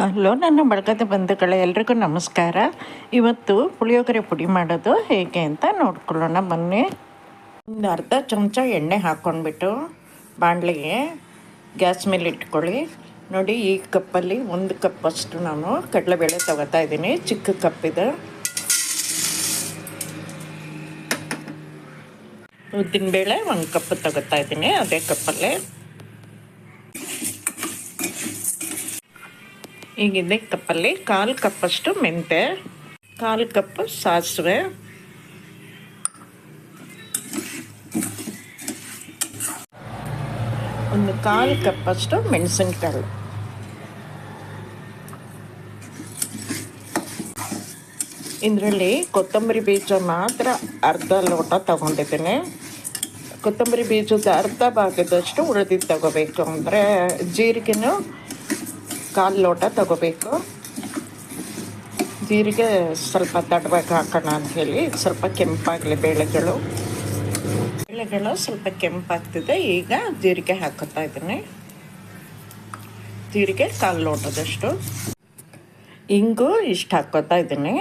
Hello, ನನ್ನ ಬಳಗದ ಬಂಧುಗಳೇ, ಎಲ್ರಿಗೂ ನಮಸ್ಕಾರ. ಇವತ್ತು ಪುಳಿಯೋಗರೆ ಪುಡಿ ಮಾಡೋದು ಹೇಗೆ ಅಂತ ನೋಡ್ಕೊಳ್ಳೋಣ, ಬನ್ನಿ. ಒಂದು ಅರ್ಧ ಚಮಚ ಎಣ್ಣೆ ಹಾಕ್ಕೊಂಡ್ಬಿಟ್ಟು ಬಾಣಲಿಗೆ ಗ್ಯಾಸ್ ಮೇಲೆ ಇಟ್ಕೊಳ್ಳಿ. ನೋಡಿ, ಈ ಕಪ್ಪಲ್ಲಿ ಒಂದು ಕಪ್ಪಷ್ಟು ನಾನು ಕಡಲೆಬೇಳೆ ತಗೋತಾ ಇದ್ದೀನಿ, ಚಿಕ್ಕ ಕಪ್ಪಿದೆ ಉದ್ದಿನಬೇಳೆ ಒಂದು ಕಪ್ ತಗೋತಾ ಇದ್ದೀನಿ, ಅದೇ ಕಪ್ಪಲ್ಲೇ. ಈಗ ಇದೇ ಕಪ್ಪಲ್ಲಿ ಕಾಲು ಕಪ್ಪಷ್ಟು ಮೆಂತೆ, ಕಾಲು ಕಪ್ ಸಾಸಿವೆ. ಒಂದು ಕಾಲು ಕಪ್ಪಷ್ಟು ಮೆಣಸಿನ್ಕಾಳು ಇದರಲ್ಲಿ ಕೊತ್ತಂಬರಿ ಬೀಜ ಮಾತ್ರ ಅರ್ಧ ಲೋಟ ತಗೊಂಡಿದ್ದೀನಿ. ಕೊತ್ತಂಬರಿ ಬೀಜದ ಅರ್ಧ ಭಾಗದಷ್ಟು ಉಳಿದಿದ್ದು ತಗೋಬೇಕು. ಅಂದರೆ ಜೀರಿಗೆನೂ ಕಾಲು ಲೋಟ ತಗೋಬೇಕು. ಜೀರಿಗೆ ಸ್ವಲ್ಪ ತಡವಾಗಿ ಹಾಕೋಣ ಅಂಥೇಳಿ ಸ್ವಲ್ಪ ಕೆಂಪಾಗಲಿ ಬೇಳೆಗಳು. ಬೇಳೆಗಳು ಸ್ವಲ್ಪ ಕೆಂಪಾಗ್ತಿದೆ, ಈಗ ಜೀರಿಗೆ ಹಾಕೋತಾ ಇದ್ದೀನಿ. ಜೀರಿಗೆ ಕಾಲು ಲೋಟದಷ್ಟು. ಇಂಗು ಇಷ್ಟು ಹಾಕೋತಾ ಇದ್ದೀನಿ.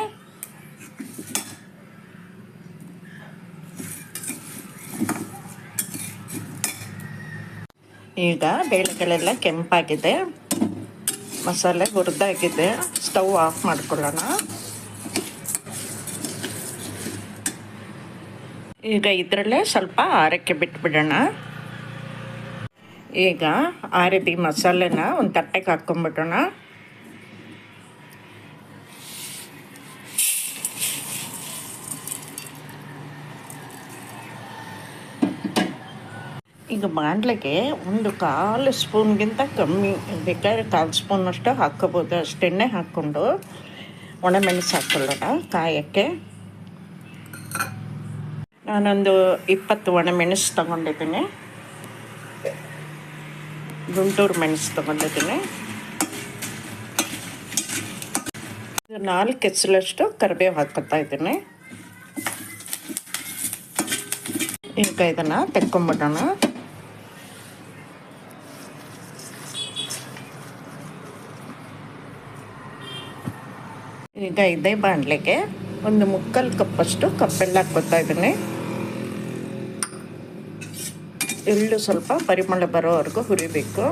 ಈಗ ಬೇಳೆಗಳೆಲ್ಲ ಕೆಂಪಾಗಿದೆ. ಮಸಾಲೆ ಹುರಿದಾಗಿದೆ. ಸ್ಟವ್ ಆಫ್ ಮಾಡ್ಕೊಳ್ಳೋಣ. ಈಗ ಇದರಲ್ಲೇ ಸ್ವಲ್ಪ ಆರಕ್ಕೆ ಬಿಟ್ಬಿಡೋಣ. ಈಗ ಆರಿದ ಮಸಾಲೆನ ಒಂದು ತಟ್ಟೆಗೆ ಹಾಕ್ಕೊಂಬಿಡೋಣ ಈಗ ಮಾಡಲಿಕ್ಕೆ ಒಂದು ಕಾಲು ಸ್ಪೂನ್ಗಿಂತ ಕಮ್ಮಿ. ಬೇಕಾದ್ರೆ ಕಾಲು ಸ್ಪೂನಷ್ಟು ಹಾಕ್ಕೋಬೋದು. ಅಷ್ಟೆಣ್ಣೆ ಹಾಕ್ಕೊಂಡು ಒಣಮೆಣಸು ಹಾಕ್ಕೊಳ್ಳೋಣ ಕಾಯಕ್ಕೆ. ನಾನೊಂದು ಇಪ್ಪತ್ತು ಒಣಮೆಣಸು ತೊಗೊಂಡಿದ್ದೀನಿ. ಗುಂಟೂರು ಮೆಣಸು ತೊಗೊಂಡಿದ್ದೀನಿ. ನಾಲ್ಕು ಹೆಸಲಷ್ಟು ಕರಿಬೇವು ಹಾಕೋತಾ ಇದ್ದೀನಿ. ಈಗ ಇದನ್ನು ತೆಕ್ಕೊಂಬಿಡೋಣ. ಈಗ ಇದೇ ಬಾಣಲೆಗೆ ಒಂದು ಮುಕ್ಕಲ್ ಕಪ್ಪಷ್ಟು ಕಪ್ಪೆಲ್ಲ ಹಾಕೋತಾ ಇದ್ದೀನಿ. ಎಳ್ಳು ಸ್ವಲ್ಪ ಪರಿಮಳ ಬರೋವರೆಗೂ ಹುರಿಬೇಕು.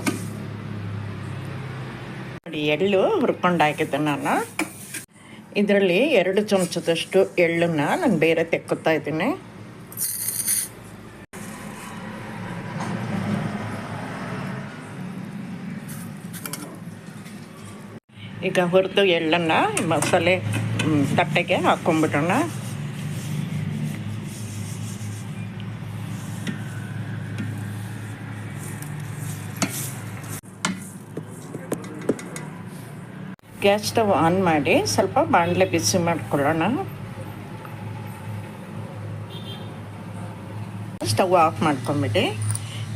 ನೋಡಿ, ಎಳ್ಳು ಹುರ್ಕೊಂಡಾಗಿದ್ದೆ ನಾನು. ಇದರಲ್ಲಿ ಎರಡು ಚಮಚದಷ್ಟು ಎಳ್ಳನ್ನು ನಾನು ಬೇರೆ ತೆಕ್ಕೋತಾ ಇದ್ದೀನಿ. ಈಗ ಹುರಿದು ಎಳ್ಳನ್ನು ಮಸಾಲೆ ತಟ್ಟೆಗೆ ಹಾಕ್ಕೊಂಬಿಡೋಣ ಗ್ಯಾಸ್ ಸ್ಟವ್ ಆನ್ ಮಾಡಿ ಸ್ವಲ್ಪ ಬಾಣಲೆ ಬಿಸಿ ಮಾಡ್ಕೊಳ್ಳೋಣ. ಸ್ಟವ್ ಆಫ್ ಮಾಡ್ಕೊಂಬಿಡಿ.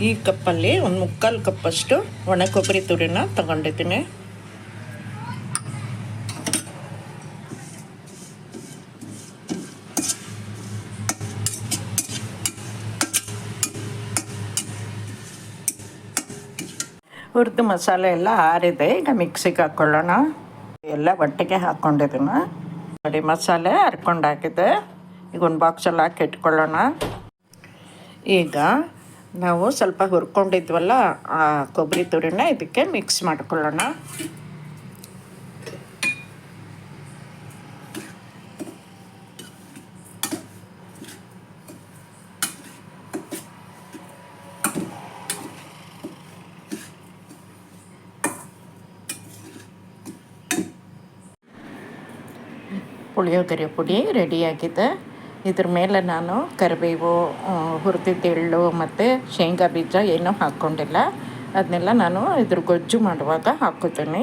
ಈ ಕಪ್ಪಲ್ಲಿ ಒಂದು ಮುಕ್ಕಾಲು ಕಪ್ಪಷ್ಟು ಒಣ ಕೊಬ್ಬರಿ ತುರಿನ ತಗೊಂಡಿದ್ದೀನಿ. ಹುರಿದು ಮಸಾಲೆ ಎಲ್ಲ ಆರಿದೆ. ಈಗ ಮಿಕ್ಸಿಗೆ ಹಾಕ್ಕೊಳ್ಳೋಣ ಎಲ್ಲ ಒಟ್ಟಿಗೆ ಹಾಕ್ಕೊಂಡಿದ್ದೀನಿ ನೋಡಿ, ಮಸಾಲೆ ಹರ್ಕೊಂಡಾಗಿದೆ ಈಗ ಒಂದು ಬಾಕ್ಸಲ್ಲಿ ಹಾಕಿ ಇಟ್ಕೊಳ್ಳೋಣ. ಈಗ ನಾವು ಸ್ವಲ್ಪ ಹುರ್ಕೊಂಡಿದ್ವಲ್ಲ, ಆ ಕೊಬ್ಬರಿ ತುರಿನ ಇದಕ್ಕೆ ಮಿಕ್ಸ್ ಮಾಡ್ಕೊಳ್ಳೋಣ. ಪುಳಿಯೋಗರೆ ಪುಡಿ ರೆಡಿಯಾಗಿದೆ ಇದ್ರ ಮೇಲೆ ನಾನು ಕರಿಬೇವು ಹುರಿದಿದ್ದ ಎಳ್ಳು ಮತ್ತು ಶೇಂಗಾ ಬೀಜ ಏನೂ ಹಾಕ್ಕೊಂಡಿಲ್ಲ. ಅದನ್ನೆಲ್ಲ ನಾನು ಇದ್ರ ಗೊಜ್ಜು ಮಾಡುವಾಗ ಹಾಕುತ್ತೇನೆ.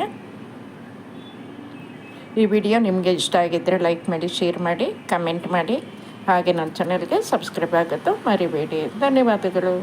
ಈ ವಿಡಿಯೋ ನಿಮಗೆ ಇಷ್ಟ ಆಗಿದ್ದರೆ ಲೈಕ್ ಮಾಡಿ, ಶೇರ್ ಮಾಡಿ, ಕಮೆಂಟ್ ಮಾಡಿ. ಹಾಗೆ ನನ್ನ ಚಾನಲ್ಗೆ ಸಬ್ಸ್ಕ್ರೈಬ್ ಆಗೋದು ಮರಿಬೇಡಿ. ಧನ್ಯವಾದಗಳು.